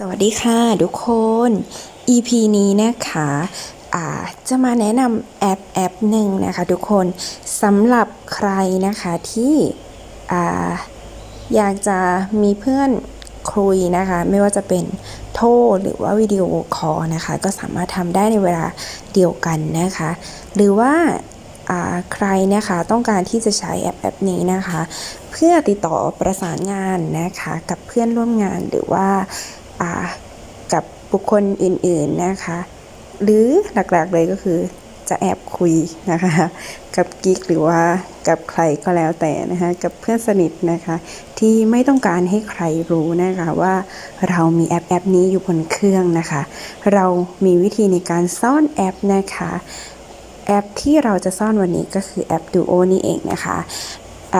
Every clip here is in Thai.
สวัสดีค่ะทุกคน EP นี้นะคะจะมาแนะนำแอปแอปหนึ่งนะคะทุกคนสำหรับใครนะคะที่ออยากจะมีเพื่อนคุยนะคะ ไม่ว่าจะเป็นโทรหรือว่าวิดีโอคอลนะคะ ก็สามารถทำได้ในเวลาเดียวกันนะคะ หรือว่าาใครนะคะต้องการที่จะใช้แอปแอปนี้นะคะ เพื่อติดต่อประสานงานนะคะ กับเพื่อนร่วมงานหรือว่า กับบุคคลอื่น ๆนะคะ หรือหลักๆเลยก็คือจะแอบคุยนะคะกับกิ๊กหรือว่ากับใครก็แล้วแต่นะคะกับเพื่อนสนิทนะคะที่ไม่ต้องการให้ใครรู้นะคะว่าเรามีแอปแอปนี้อยู่บนเครื่องนะคะ เรามีวิธีในการซ่อนแอปนะคะแอปที่เราจะซ่อนวันนี้ก็คือแอป Duo นี่เองนะคะอ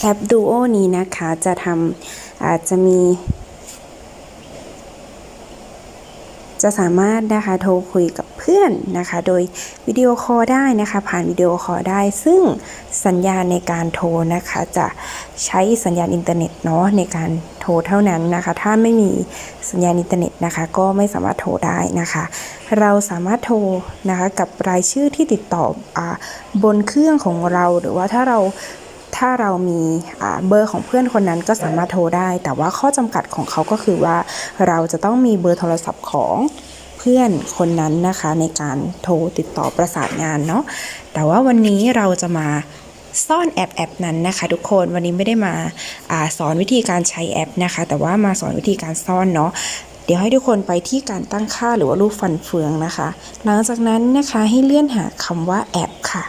แอป Duo นี้นะคะจะทำอาจจะมี จะสามารถนะคะโทรคุยกับเพื่อนนะคะ โดยวิดีโอคอลได้นะคะ ผ่านวิดีโอคอลได้ ซึ่งสัญญาณในการโทรนะคะ จะใช้สัญญาณอินเทอร์เน็ตเนาะในการโทรเท่านั้นนะคะ ถ้าไม่มีสัญญาณอินเทอร์เน็ตนะคะ ก็ไม่สามารถโทรได้นะคะ เราสามารถโทรนะคะกับรายชื่อที่ติดต่ออบนเครื่องของเรา หรือว่าถ้าเรา ถ้าเรามีเบอร์ของเพื่อนคนนั้นก็สามารถโทรได้ แต่ว่าข้อจำกัดของเขาก็คือว่า เราจะต้องมีเบอร์โทรศัพท์ของเพื่อนคนนั้นนะคะในการโทรติดต่อประสานงานเนาะแต่ว่าวันนี้เราจะมาซ่อนแอปแอปนั้นนะคะ ทุกคนวันนี้ไม่ได้มาอาสอนวิธีการใช้แอปนะคะ แต่ว่ามาสอนวิธีการซ่อนเนาะเดี๋ยวให้ทุกคนไปที่การตั้งค่าหรือว่ารูปฟันเฟืองนะคะ หลังจากนั้นนะคะให้เลื่อนหาคำว่าแอปค่ะ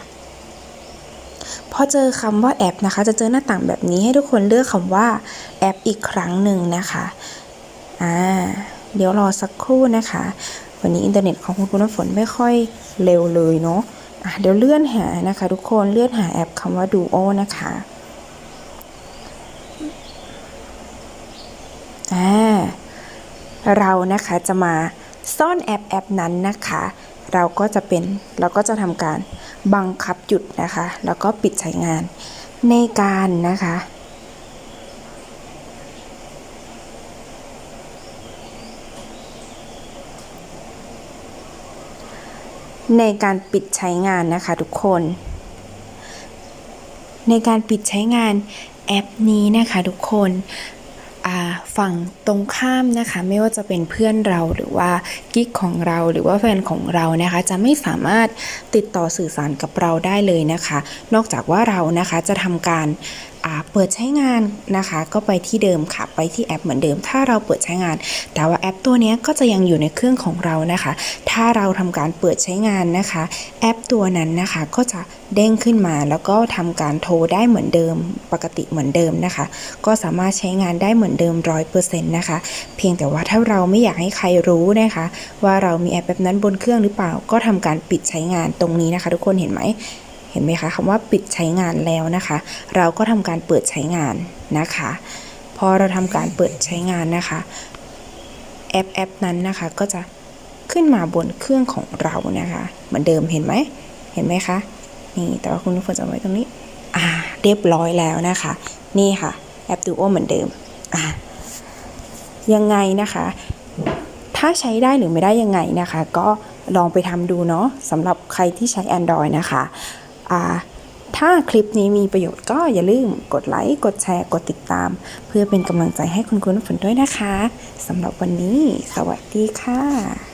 พอเจอคำว่าแอปนะคะ จะเจอหน้าต่างแบบนี้ให้ทุกคนเลือกคำว่าแอปอีกครั้งหนึ่งนะคะอ่าเดี๋ยวรอสักครู่นะคะ วันนี้อินเทอร์เน็ตของคุณคุณน้ำฝนไม่ค่อยเร็วเลยเนาะอะเดี๋ยวเลื่อนหานะคะ ทุกคนเลื่อนหาแอปคำว่า Duo นะคะอ่าเรานะคะจะมาซ่อนแอปแอปนั้นนะคะ เราก็จะเป็นเราก็จะทำการ บังคับหยุดนะคะ แล้วก็ปิดใช้งานในการนะคะ ในการปิดใช้งานนะคะทุกคน ในการปิดใช้งานแอปนี้นะคะทุกคน ฝั่งตรงข้ามนะคะ ไม่ว่าจะเป็นเพื่อนเราหรือว่ากิ๊กของเราหรือว่าแฟนของเรานะคะ จะไม่สามารถติดต่อสื่อสารกับเราได้เลยนะคะ นอกจากว่าเรานะคะจะทำการ เปิดใช้งานนะคะ ก็ไปที่เดิมค่ะ ไปที่แอปเหมือนเดิม ถ้าเราเปิดใช้งาน แต่ว่าแอปตัวนี้ก็จะยังอยู่ในเครื่องของเรานะคะ ถ้าเราทำการเปิดใช้งานนะคะ แอปตัวนั้นนะคะก็จะเด้งขึ้นมา แล้วก็ทำการโทรได้เหมือนเดิม ปกติเหมือนเดิมนะคะ ก็สามารถใช้งานได้เหมือนเดิมร้อยเปอร์เซ็นต์นะคะ เพียงแต่ว่าถ้าเราไม่อยากให้ใครรู้นะคะ ว่าเรามีแอปแบบนั้นบนเครื่องหรือเปล่า ก็ทำการปิดใช้งานตรงนี้นะคะ ทุกคนเห็นไหม เห็นไหมคะคำว่าปิดใช้งานแล้วนะคะ เราก็ทำการเปิดใช้งานนะคะ พอเราทำการเปิดใช้งานนะคะ แอปแอปนั้นนะคะก็จะขึ้นมาบนเครื่องของเรานะคะเหมือนเดิมเห็นไหมเห็นไหมคะนี่แต่ว่าคุณทุกคนจะไว้ตรงนี้อ่าเรียบร้อยแล้วนะคะ นี่ค่ะแอป Duo เหมือนเดิมอ่ายังไงนะคะ ถ้าใช้ได้หรือไม่ได้ยังไงนะคะ ก็ลองไปทำดูเนาะสำหรับใครที่ใช้ Android นะคะ ถ้าคลิปนี้มีประโยชน์ก็อย่าลืมกดไลค์ กดแชร์ กดติดตาม เพื่อเป็นกำลังใจให้คุณคุณฝนด้วยนะคะสำหรับวันนี้ สวัสดีค่ะ